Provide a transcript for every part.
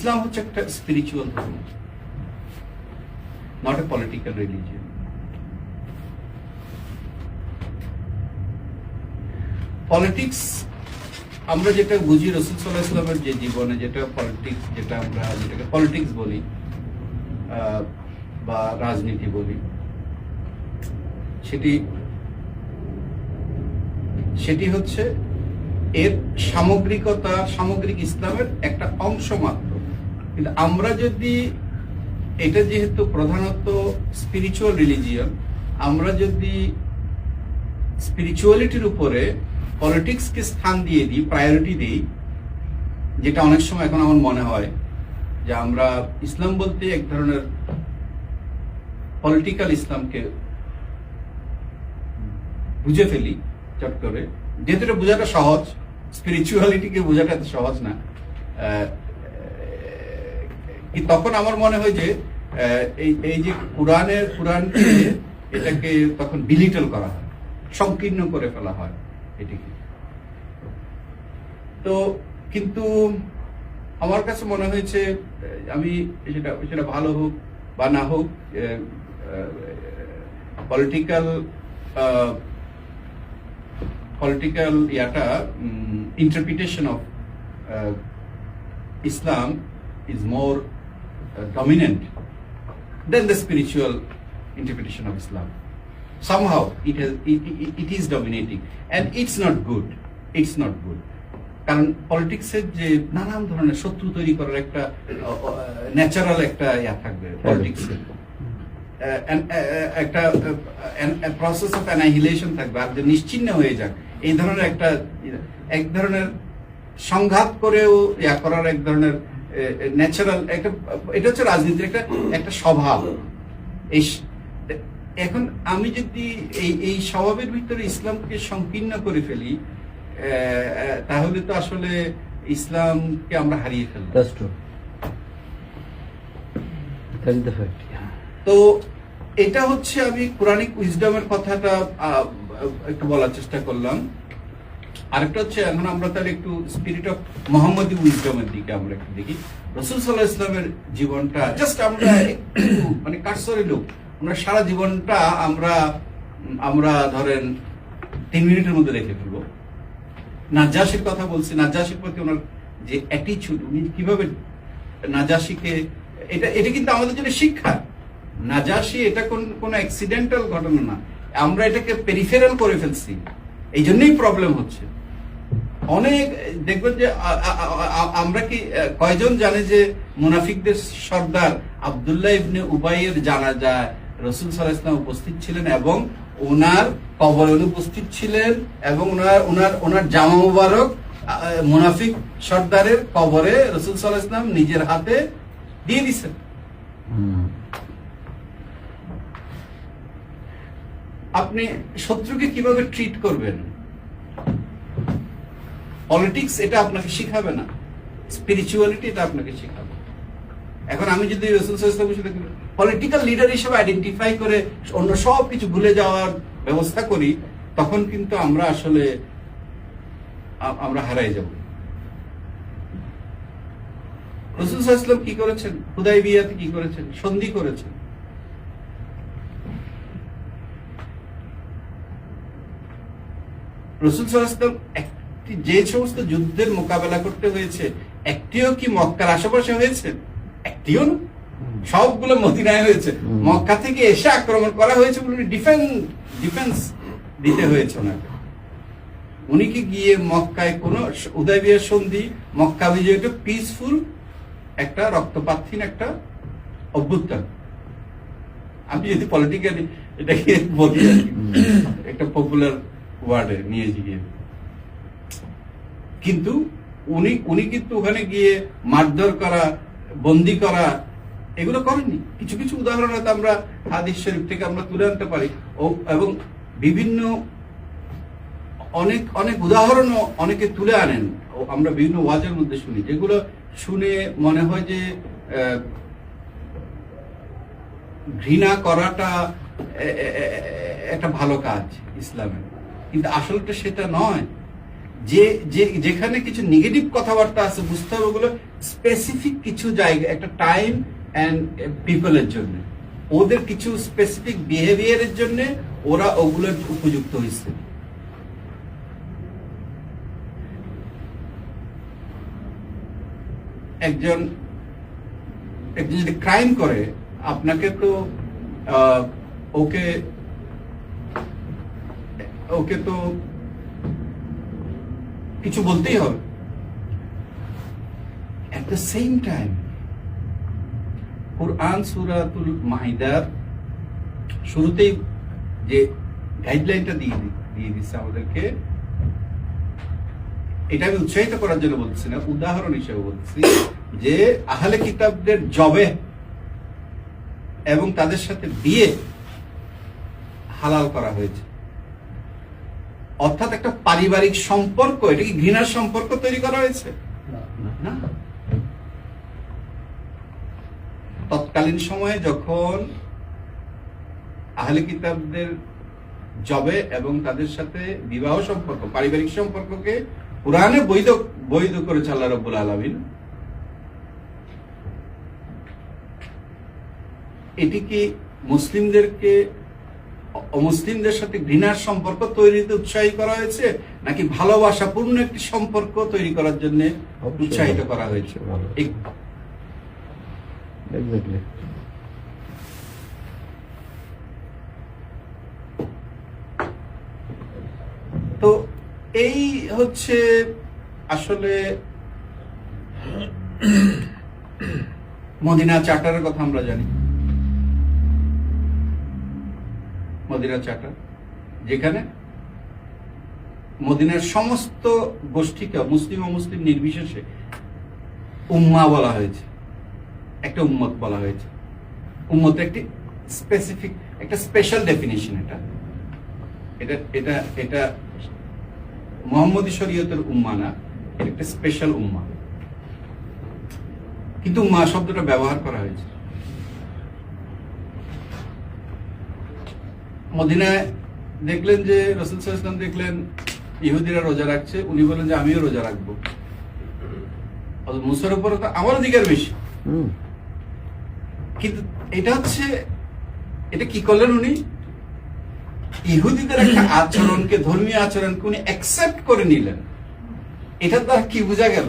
ইসলাম হচ্ছে একটা স্পিরিচুয়াল ধর্ম not a political religion politics আমরা যেটা বুঝি রসুল সাল্লাহ ইসলামের যে জীবনে যেটা পলিটিক্স যেটা আমরা যেটাকে পলিটিক্স বলি বা রাজনীতি বলি, সেটি সেটি হচ্ছে এর সামগ্রিকতা, সামগ্রিক ইসলামের একটা অংশ মাত্র। কিন্তু আমরা যদি, এটা যেহেতু প্রধানত স্পিরিচুয়াল রিলিজিয়ন আমরা যদি স্পিরিচুয়ালিটির উপরে পলিটিক্সকে স্থান দিয়ে দিই প্রায়োরিটি দিই, যেটা অনেক সময় এখন আমার মনে হয় যে আমরা ইসলাম বলতে এক ধরনের পলিটিক্যাল ইসলামকে বুঝে ফেলি, চট করে। যেহেতু এটা বোঝাটা সহজ স্পিরিচুয়ালিটিকে বোঝাটা সহজ না। কি তখন আমার মনে হয় যে এই এই যে কোরআনের কোরআনকে এটাকে তখন বিলিটল করা হয় সংকীর্ণ করে ফেলা হয় এটিকে। তো কিন্তু আমার কাছে মনে হয়েছে আমি সেটা সেটা ভালো হোক বা না হোক পলিটিক্যাল পলিটিক্যাল ইয়াটা interpretation of Islam is uh, dominant than the spiritual interpretation of Islam. Somehow it has it, it, it is dominating, and it's not good. It's not good. কারণ পলিটিক্সের যে নানান ধরনের শত্রু তৈরি করার একটা ন্যাচারাল একটা ইয়া থাকবে পলিটিক্সের একটা প্রসেস অফ অ্যানাহিলেশন থাকবে আর যে নিশ্চিহ্ন হয়ে যাক এই ধরনের একটা এক ধরনের সংঘাত করেও ইয়া করার এক ধরনের ন্যাচারাল একটা এটা হচ্ছে রাজনীতির একটা একটা স্বভাব। এই এখন আমি যদি এই এই স্বভাবের ভিতরে ইসলামকে সংকীর্ণ করে ফেলি তাহলে তো আসলে ইসলামকে আমরা হারিয়ে ফেলব. তো এটা হচ্ছে আমি কোরআনিক উইজডমের কথাটা একটু বলার চেষ্টা করলাম। আরেকটা হচ্ছে, এখন আমরা তাহলে একটু স্পিরিট অফ মোহাম্মদী উইজডমের দিকে আমরা একটু দেখি। রসুল সাল্লাহ ইসলামের জীবনটা জাস্ট আমরা মানে কারসরি লোক। আমরা সারা জীবনটা আমরা আমরা ধরেন তিন মিনিটের মধ্যে রেখে ফেলব। নাজাসির কথা বলছি নাজাসির প্রতি ওনার যে অ্যাটিচিউড উনি কীভাবে নাজাসিকে এটা এটা কিন্তু আমাদের জন্য শিক্ষা। নাজাসি এটা কোন, কোনো অ্যাক্সিডেন্টাল ঘটনা না। আমরা এটাকে পেরিফেরাল করে ফেলছি। এই জন্যই প্রবলেম হচ্ছে। অনেক, দেখবেন যে আমরা কি কয়জন জানে যে মুনাফিকদের সর্দার আবদুল্লাহ ইবনে উবাইয়ের জানা যায় রসুল সাল্লাহ ইসলাম উপস্থিত ছিলেন এবং ওনার কবরে উনি উপস্থিত ছিলেন এবং ওনার ওনার ওনার জামা মুবারক মুনাফিক সর্দারের কবরে রসুল সাল্লাহ ইসলাম নিজের হাতে দিয়ে দিছেন আপনি শত্রুকে কীভাবে ট্রিট করবেন? পলিটিক্স এটা আপনাকে শিখাবে না। স্পিরিচুয়ালিটি এটা আপনাকে শিখাবে। এখন আমি যদি পলিটিক্যাল লিডার হিসেবে আইডেন্টিফাই করে অন্য সব কিছু ভুলে যাওয়ার ব্যবস্থা করি, তখন কিন্তু আমরা আসলে আমরা হারাই যাব। রসুল ওয়াসাল্লাম কি করেছেন? হুদাই বিয়াতে কি করেছেন? সন্ধি করেছেন। রসুল সাল্লাল্লাহু একটি যে সমস্ত যুদ্ধের মোকাবেলা করতে হয়েছে একটিও কি মক্কার আশেপাশে হয়েছে? একটিও না। সবগুলো মদিনায় হয়েছে। মক্কা থেকে এসে আক্রমণ করা হয়েছে বলে ডিফেন্স ডিফেন্স দিতে হয়েছে ওনাকে। উনি কি গিয়ে মক্কায় কোন উদয়বিয়ার সন্ধি মক্কা বিজয়টা পিসফুল একটা রক্তপাতহীন একটা অভ্যুত্থান? আমি যদি পলিটিক্যালি এটাকে বলি একটা পপুলার ওয়ার্ডে নিয়ে গিয়ে। কিন্তু উনি উনি কিন্তু ওখানে গিয়ে মারধর করা, বন্দি করা, এগুলো করেননি। কিছু কিছু উদাহরণ হয়তো আমরা হাদিস শরীফ থেকে আমরা তুলে আনতে পারি। এবং বিভিন্ন অনেক অনেক উদাহরণও অনেকে তুলে আনেন। আমরা বিভিন্ন ওয়াজের মধ্যে শুনি। যেগুলো শুনে মনে হয় যে ঘৃণা করাটা একটা ভালো কাজ ইসলামের। কিন্তু আসলটা সেটা নয়। যে যে, যেখানে কিছু নেগেটিভ কথাবার্তা আছে, বুঝতে হবে ওগুলো স্পেসিফিক কিছু জায়গা, একটা টাইম অ্যান্ড পিপলের জন্য। ওদের কিছু স্পেসিফিক বিহেভিয়ারের জন্য ওরা ওগুলোর উপযুক্ত হয়েছে। একজন একজন যদি ক্রাইম করে, আপনাকে তো ওকে ওকে তো কিছু বলতেই হবে। দ্য সেম টাইম কোরআন সুরাতুল মাহিদার শুরুতেই যে গাইডলাইনটা দিয়ে দিয়ে দিচ্ছে আমাদেরকে এটা আমি উৎসাহিত করার জন্য বলছি না, উদাহরণ হিসেবে বলছি যে আহলে কিতাবদের জবে এবং তাদের সাথে বিয়ে হালাল করা হয়েছে। অর্থাৎ একটা পারিবারিক সম্পর্ক, এটা কি ঘৃণার সম্পর্ক তৈরি করা হয়েছে? তৎকালীন সময়ে যখন আহলে কিতাবদের জবে এবং তাদের সাথে বিবাহ সম্পর্ক, পারিবারিক সম্পর্ককে পুরাণে বৈধ বৈধ করেছে আল্লাহ রব্বুল আলমিন, এটি কি মুসলিমদেরকে অমুসলিমদের সাথে ঘৃণার সম্পর্ক তৈরিতে উৎসাহী করা হয়েছে নাকি ভালোবাসাপূর্ণ একটি সম্পর্ক তৈরি করার জন্য উৎসাহিত করা হয়েছে? তো এই হচ্ছে আসলে মদিনা চার্টারের কথা আমরা জানি। মদিনা চার্টার যেখানে মদিনার সমস্ত গোষ্ঠীকে, মুসলিম অমুসলিম নির্বিশেষে উম্মা বলা হয়েছে। একটা উম্মত বলা হয়েছে। উম্মত একটি স্পেসিফিক একটা স্পেশাল ডেফিনেশন এটা। এটা এটা এটা মোহাম্মদী শরীয়তের উম্মা না একটা স্পেশাল উম্মা। কিন্তু উম্মা শব্দটা ব্যবহার করা হয়েছে। মদিনায় দেখলেন যে রসুল ইসলাম দেখলেন ইহুদিরা রোজা রাখছে উনি বলেন যে আমিও রোজা রাখব। মুসার উপর তো আমার অধিকার বেশি। কিন্তু এটা হচ্ছে এটা কি করলেন উনি? ইহুদিদের একটা আচরণকে ধর্মীয় আচরণকে উনি অ্যাকসেপ্ট করে নিলেন। এটার দ্বারা কি বোঝা গেল?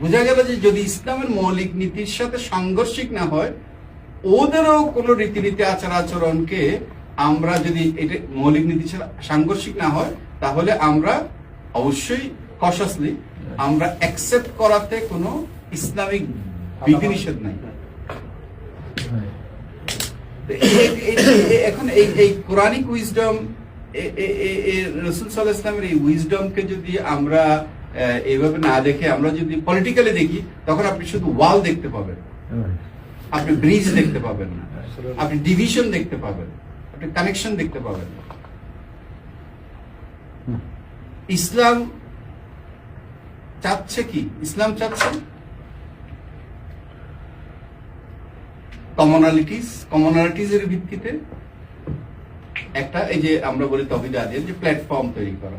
বোঝা গেল যে যদি ইসলামের মৌলিক নীতির সাথে সাংঘর্ষিক না হয় ওদেরও কোন রীতিনীতি আচার আচরণকে আমরা যদি এটা মৌলিক সাথে সাংঘর্ষিক না হয়, তাহলে আমরা অবশ্যই কশাসলি আমরা অ্যাকসেপ্ট করাতে কোনো ইসলামিক বিধিনিষেধ নাই। এখন এই এই কোরআনিক উইজডম রসুল সাল্লাহ ইসলামের এই উইজডমকে যদি আমরা এইভাবে না দেখে আমরা যদি পলিটিক্যালি দেখি, তখন আপনি শুধু ওয়াল দেখতে পাবেন। আপনি ব্রিজ দেখতে পাবেন না। আপনি ডিভিশন দেখতে পাবেন। আপনি কানেকশন দেখতে পাবেন। ইসলাম চাচ্ছে কি? ইসলাম চাচ্ছে? কমনালিটিস কমনালিটিস এর ভিত্তিতে একটা এই যে আমরা বলি তহিদ আদিয়ান যে প্ল্যাটফর্ম তৈরি করা।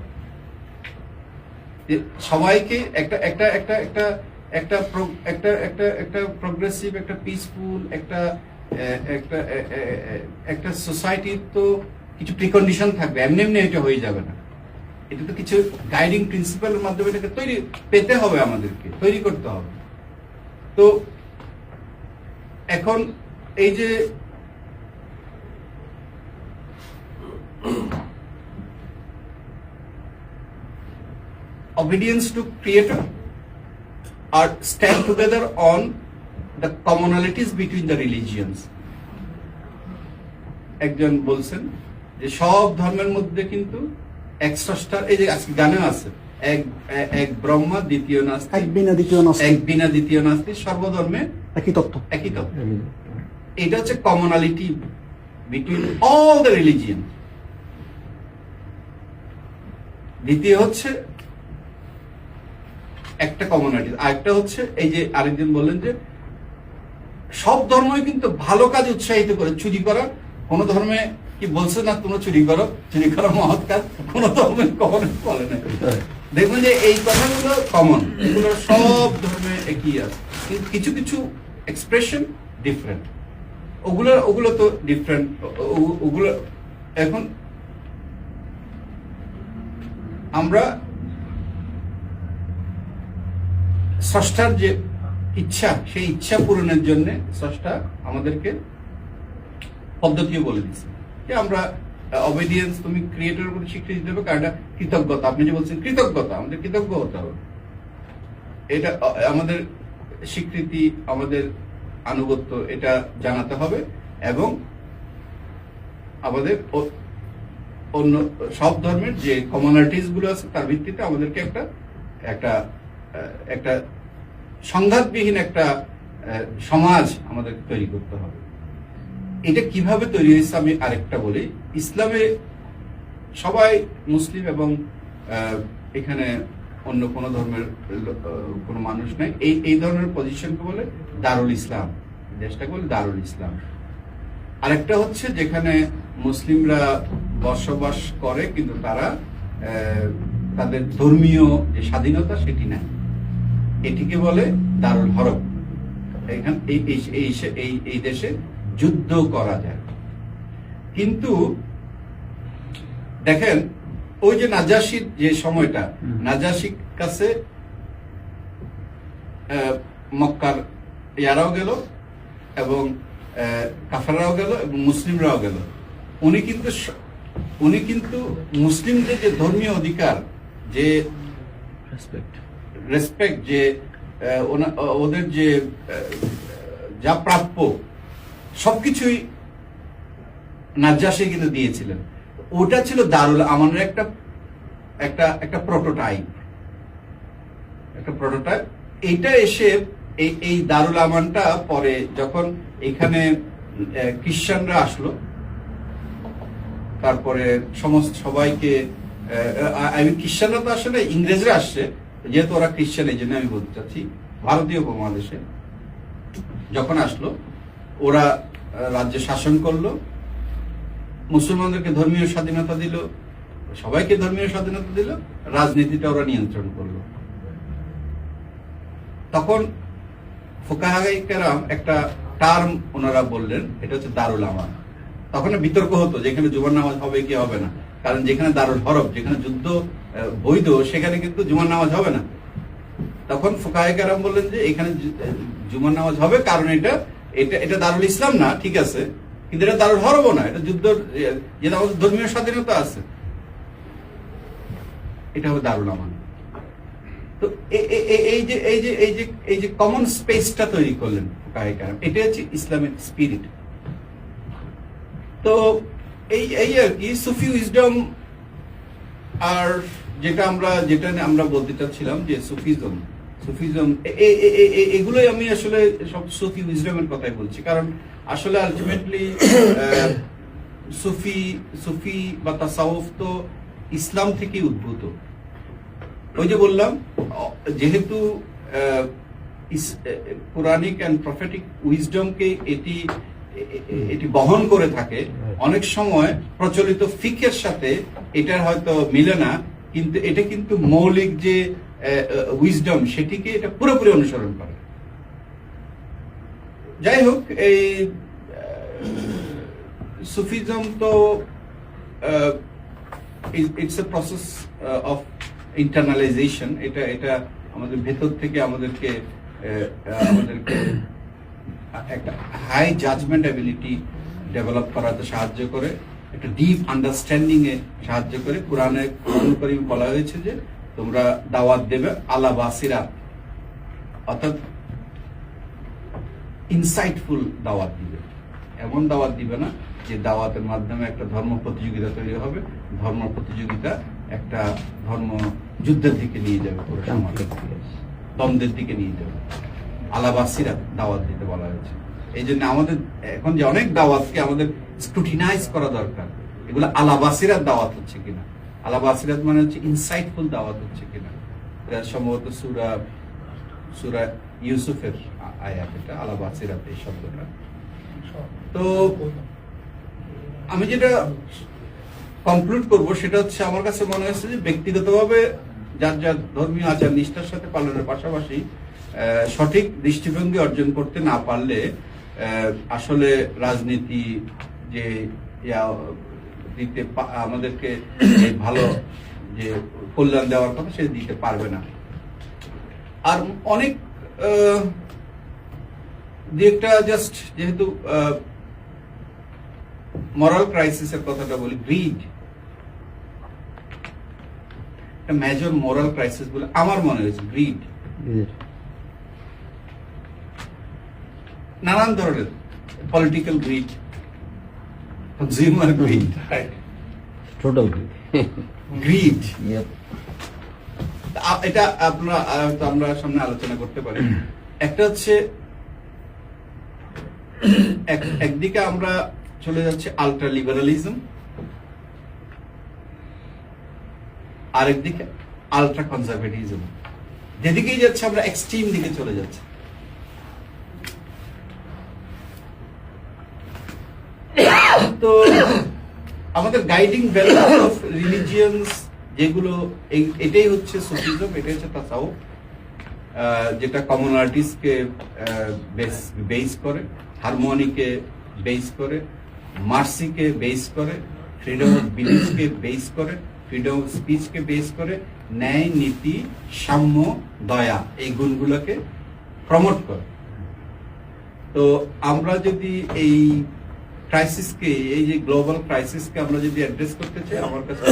সবাইকে একটা একটা একটা একটা একটা একটা একটা একটা প্রোগ্রেসিভ একটা পিসফুল একটা একটা একটা তো কিছু প্রিকন্ডিশন থাকবে, এমনি এমনি এটা হয়ে যাবে না। এটা তো কিছু গাইডিং প্রিন্সিপালের মাধ্যমে এটাকে তৈরি পেতে হবে আমাদেরকে, তৈরি করতে হবে। তো এখন এই যে obedience to creator or stand together on the commonalities between the religions. একজন বলছেন যে সব ধর্মের মধ্যে কিন্তু এক স্রষ্টার এই যে আজকে গানে আছে এক এক ব্রহ্মা দ্বিতীয় নাস্তিক এক বিনা দ্বিতীয় এক নাস্তিক বিনা দ্বিতীয় নাস্তিক সর্বধর্মে একই তত্ত্ব। একই তত্ত্ব। এটা হচ্ছে commonality between all the religion দ্বিতীয় হচ্ছে একটা কমনালিটি আরেকটা হচ্ছে এই যে আরেকজন বললেন যে সব ধর্মই কিন্তু ভালো কাজ উৎসাহিত করে। চুরি করা, কোন ধর্মে কি বলছে না তোমরা চুরি করো? চুরি করা মহৎ কাজ, কোন ধর্মে কখনো বলে না। দেখবেন যে এই কথাগুলো কমন এগুলো সব ধর্মে একই আছে। কিন্তু কিছু কিছু এক্সপ্রেশন ডিফারেন্ট ওগুলো ওগুলো তো ডিফারেন্ট ওগুলো এখন আমরা স্রষ্টার যে ইচ্ছা, সেই ইচ্ছা পূরণের জন্য স্রষ্টা আমাদেরকে পদ্ধতিও বলে দিচ্ছে যে আমরা অবিডিয়েন্স তুমি ক্রিয়েটরের উপর স্বীকৃতি দেবে কারণ কৃতজ্ঞতা। আপনি যে বলছেন কৃতজ্ঞতা, আমাদের কৃতজ্ঞ হতে হবে। এটা আমাদের স্বীকৃতি, আমাদের আনুগত্য, এটা জানাতে হবে এবং আমাদের অন্য সব ধর্মের যে কমনালিটিসগুলো আছে, তার ভিত্তিতে আমাদেরকে একটা একটা একটা সংঘাতবিহীন একটা সমাজ আমাদের তৈরি করতে হবে। এটা কীভাবে তৈরি হয়েছে আমি আরেকটা বলি। ইসলামে সবাই মুসলিম এবং এখানে অন্য কোনো ধর্মের কোনো মানুষ নেই। এই এই ধরনের পজিশনকে বলে দারুল ইসলাম। দেশটাকে বলে দারুল ইসলাম। আরেকটা হচ্ছে যেখানে মুসলিমরা বসবাস করে, কিন্তু তারা তাদের ধর্মীয় যে স্বাধীনতা, সেটি নাই। এটিকে বলে দারুল হরব এখান এই দেশে যুদ্ধ করা যায়। কিন্তু দেখেন ওই যে নাজাসির যে সময়টা নাজাসির কাছে মক্কার ইয়ারাও গেল এবং আহ, কাফাররাও গেল এবং মুসলিমরাও গেল। উনি কিন্তু উনি কিন্তু মুসলিমদের যে ধর্মীয় অধিকার যে রেসপেক্ট রেসপেক্ট যে ওদের যে যা প্রাপ্য, সবকিছুই নাজ্জাসে কিন্তু দিয়েছিলেন। ওটা ছিল দারুল আমানের একটা একটা একটা প্রোটোটাইপ একটা প্রোটোটাইপ এইটা এসে এই এই দারুল আমানটা পরে যখন এখানে খ্রিস্টানরা আসলো, তারপরে সমস্ত সবাইকে আমি খ্রিস্টানরা তো আসলে ইংরেজরা আসছে যেহেতু ওরা খ্রিস্টান এই জন্য আমি বলতে চাচ্ছি, ভারতীয় উপমহাদেশে যখন আসলো, ওরা রাজ্যে শাসন করল, মুসলমানদেরকে ধর্মীয় স্বাধীনতা দিল, সবাইকে ধর্মীয় স্বাধীনতা দিল, রাজনীতিটা ওরা নিয়ন্ত্রণ করল। তখন ফোকাহাই একটা টার্ম ওনারা বললেন, এটা হচ্ছে দারুল আমান। তখন বিতর্ক হতো যেখানে জুমার নামাজ হবে কি হবে না, কারণ যেখানে দারুল হরফ, যেখানে যুদ্ধ বৈধ, সেখানে কিন্তু জুমার নামাজ হবে না। তখন ফোকাহে কেরাম বললেন যে, এখানে জুমার নামাজ হবে, কারণ এটা এটা এটা দারুল ইসলাম না, ঠিক আছে। কিন্তু এটা দারুল হরবও না, এটা যুদ্ধ আমাদের ধর্মীয় স্বাধীনতা আছে। এটা হবে দারুল আমান তো এই যে এই যে এই যে এই যে কমন স্পেসটা তৈরি করলেন ফোকাহে এটা হচ্ছে ইসলামিক স্পিরিট তো এই এই আর কি, সুফি উইজডম আর যেটা আমরা যেটা আমরা বলতে চাচ্ছিলাম যে সুফিজম সুফিজম এগুলোই আমি আসলে সব সুফি উইজডমের কথাই বলছি। কারণ আসলে আলটিমেটলি সুফি সুফি বা তাসাউফ তো ইসলাম থেকেই উদ্ভূত। ওই যে বললাম যেহেতু পুরানিক অ্যান্ড প্রফেটিক উইজডমকে এটি এটি বহন করে থাকে অনেক সময় প্রচলিত ফিকের সাথে এটার হয়তো মিলে না। কিন্তু এটা কিন্তু মৌলিক যে উইজডম সেটিকে এটা পুরোপুরি অনুসরণ করে। যাই হোক, এই সুফিজম তো it's a process of internalisation এটা এটা আমাদের ভেতর থেকে আমাদেরকে আমাদেরকে একটা হাই জাজমেন্ট অ্যাবিলিটি ডেভেলপ করাতে সাহায্য করে। একটা ডিপ আন্ডারস্ট্যান্ডিং এ সাহায্য করে। কোরআনে কোরআন বলা হয়েছে যে, তোমরা দাওয়াত দেবে আলা বাসিরা। অর্থাৎ ইনসাইটফুল দাওয়াত দিবে। এমন দাওয়াত দিবে না যে দাওয়াতের মাধ্যমে একটা ধর্ম প্রতিযোগিতা তৈরি হবে। ধর্ম প্রতিযোগিতা একটা ধর্ম যুদ্ধের দিকে নিয়ে যাবে দ্বন্দ্বের দিকে নিয়ে যাবে। আলাবাসীরা দাওয়াত দিতে বলা হয়েছে। এই জন্য আমাদের এখন যে অনেক দাওয়াতকে আমাদের স্ক্রুটিনাইজ করা দরকার। এগুলো আলাবাসিরাত দাওয়াত হচ্ছে কিনা? আলাবাসিরাত মানে হচ্ছে ইনসাইটফুল দাওয়াত হচ্ছে কিনা? এটা সম্ভবত সুরা সুরা ইউসুফের আয়াত এটা আলাবাসিরাত এই শব্দটা। তো আমি যেটা কমপ্লিট করব সেটা হচ্ছে আমার কাছে মনে হচ্ছে যে ব্যক্তিগতভাবে যার যার ধর্মীয় আচার নিষ্ঠার সাথে পালনের পাশাপাশি সঠিক দৃষ্টিভঙ্গি অর্জন করতে না পারলে আসলে রাজনীতি যে দিতে আমাদেরকে ভালো যে কল্যাণ দেওয়ার কথা সে দিতে পারবে না। আর অনেক একটা জাস্ট যেহেতু মরাল ক্রাইসিসের কথাটা বলি গ্রিড একটা মেজর মোরাল ক্রাইসিস বলে আমার মনে হয়েছে গ্রিড নানান ধরনের political grid consumer grid total grid এটা আপনারা আমরা সামনে আলোচনা করতে পারি। একটা হচ্ছে একদিকে আমরা চলে যাচ্ছে আলট্রা লিবারালিজম আরেকদিকে আলট্রা কনজারভেটিজম যেদিকেই যাচ্ছে আমরা এক্সট্রিম দিকে চলে যাচ্ছে। তো আমাদের গাইডিং ভ্যালুস অফ রিলিজিয়ন্স যেগুলো এটাই হচ্ছে সুফিজম এটাই হচ্ছে তাসাউফ যেটা কমিউনিটিসকে বেস করে হারমোনিকে বেস করে মার্সিকে বেস করে ফ্রিডম অফ বিলিফকে বেস করে ফ্রিডম অফ স্পিচকে বেস করে, ন্যায়, নীতি, সাম্য, দয়া এই গুণগুলোকে প্রমোট করে। তো আমরা যদি এই ক্রাইসিসকে এই যে গ্লোবাল ক্রাইসিসকে আমরা যদি অ্যাড্রেস করতে চাই আমার কাছে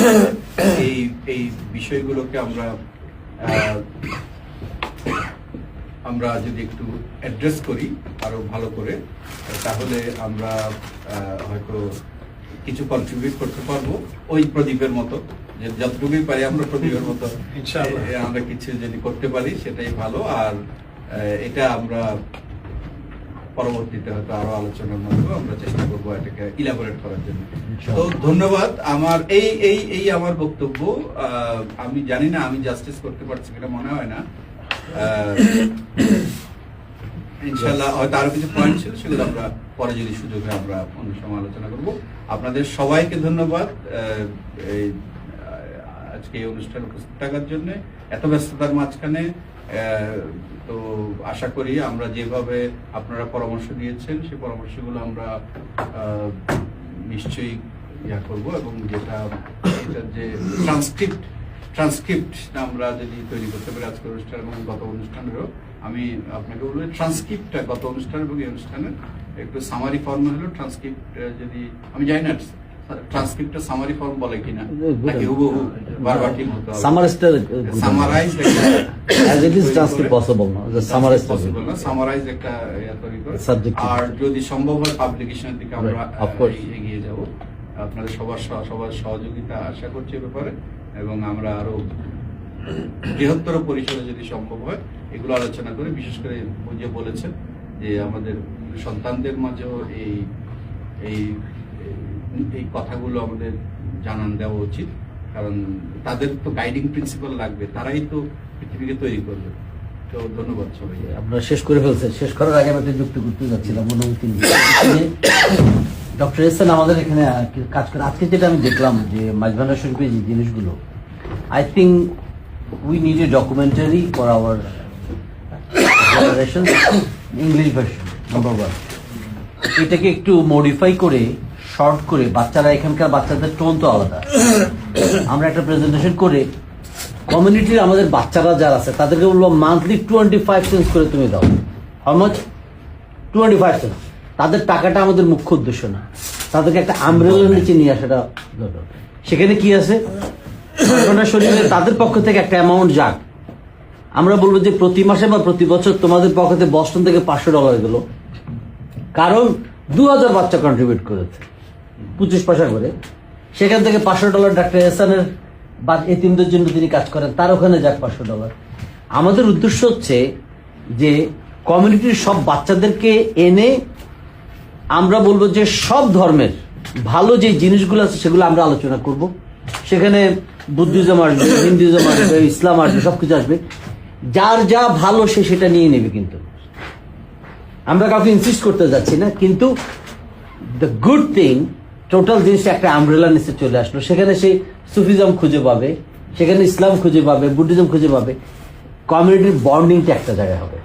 এই এই বিষয়গুলোকে আমরা আমরা যদি একটু অ্যাড্রেস করি আরও ভালো করে তাহলে আমরা হয়তো কিছু কন্ট্রিবিউট করতে পারব ওই প্রদীপের মতো যে যতটুকুই পারি আমরা প্রদীপের মতো। আমরা কিছু যদি করতে পারি সেটাই ভালো আর এটা আমরা পরবর্তীতে হয়তো আরও আলোচনার মাধ্যমে আমরা চেষ্টা করব এটাকে ইলাবোরেট করার জন্য। তো ধন্যবাদ। আমার এই এই এই আমার বক্তব্য আমি জানি না আমি জাস্টিস করতে পারছি কিনা মনে হয় না। ইনশাল্লাহ হয়তো আরও কিছু পয়েন্ট ছিল সেগুলো আমরা পরে যদি সুযোগ আমরা অন্য সময় আলোচনা করব। আপনাদের সবাইকে ধন্যবাদ এই আজকে এই অনুষ্ঠানে উপস্থিত থাকার জন্য। এত ব্যস্ততার মাঝখানে আহ, তো আশা করি আমরা যেভাবে আপনারা পরামর্শ দিয়েছেন, সেই পরামর্শগুলো আমরা নিশ্চয়ই ইয়া করব এবং যেটা এটার যে ট্রান্সক্রিপ্ট ট্রান্সক্রিপ্ট আমরা যদি তৈরি করতে পারি আজকের অনুষ্ঠান এবং গত অনুষ্ঠানেরও, আমি আপনাকে বলব ট্রান্সক্রিপ্টটা গত অনুষ্ঠান এবং এই অনুষ্ঠানের একটু সামারি ফর্ম হলো ট্রান্সক্রিপ্ট যদি, আমি জানি না সামারি ফর্ম বলে কিনা? নাকি হুবহু হতে হবে? Summarise it is transcript possible now, the summarize possible না সামারাইজ একটা ইয়া তৈরি করে। আর যদি সম্ভব হয় পাবলিকেশনের দিকে আমরা. আহ, এগিয়ে যাব। আপনাদের সবার সবার সহযোগিতা আশা করছি ব্যাপারে এবং আমরা আরও বৃহত্তর পরিসরে যদি সম্ভব হয় এগুলো আলোচনা করে বিশেষ করে যে বলেছেন যে আমাদের সন্তানদের মাঝেও এই এই এই কথাগুলো আমাদের জানান দেওয়া উচিত। কারণ তাদের তো গাইডিং প্রিন্সিপাল লাগবে, তারাই তো পৃথিবীকে তৈরি করবে। তো ধন্যবাদ সবাইকে। আপনারা শেষ করে ফেলছেন শেষ করার আগে আমি যুক্তি করতে যাচ্ছিলাম অনুমতি ডক্টর এসেন আমাদের এখানে কাজ করে। আজকে যেটা আমি দেখলাম যে মাঝভান্ডার শরীফের যে জিনিসগুলো I think we need a documentary for our generation English version number one এটাকে একটু মডিফাই করে শর্ট করে বাচ্চারা এখানকার বাচ্চাদের টোন তো আলাদা। আমরা একটা প্রেজেন্টেশন করে কমিউনিটির আমাদের বাচ্চারা যারা আছে তাদেরকে বলব মান্থলি টোয়েন্টি ফাইভ সেন্স করে তুমি দাও। হামাচ টোয়েন্টি ফাইভ সেন্স তাদের টাকাটা আমাদের মুখ্য উদ্দেশ্য না। তাদেরকে একটা আমব্রেলার নিচে নিয়ে আসাটা সেখানে কি আছে? ঘটনা শরীরে তাদের পক্ষ থেকে একটা অ্যামাউন্ট যাক। আমরা বলব যে প্রতি মাসে বা প্রতি বছর তোমাদের পক্ষে বস্টন থেকে পাঁচশো ডলার গেল। কারণ দু হাজার বাচ্চা কন্ট্রিবিউট করেছে। পঁচিশ পয়সা করে। সেখান থেকে পাঁচশো ডলার ডাক্তার এহসানের বা এতিমদের জন্য তিনি কাজ করেন, তার ওখানে যাক পাঁচশো ডলার। আমাদের উদ্দেশ্য হচ্ছে যে কমিউনিটির সব বাচ্চাদেরকে এনে আমরা বলব যে সব ধর্মের ভালো যে জিনিসগুলো আছে সেগুলো আমরা আলোচনা করব। সেখানে বুদ্ধিজম আসবে, হিন্দুজম আসবে, ইসলাম আসবে, সবকিছু আসবে। যার যা ভালো সে সেটা নিয়ে নেবে কিন্তু। আমরা কাউকে ইনসিস্ট করতে যাচ্ছি না, কিন্তু দ্য গুড থিং টোটাল জিনিসটা একটা আমব্রেলা নিচে চলে আসলো। সেখানে সে সুফিজম খুঁজে পাবে, সেখানে ইসলাম খুঁজে পাবে বুদ্ধিজম খুঁজে পাবে। কমিউনিটির বন্ডিংটা একটা জায়গায় হবে।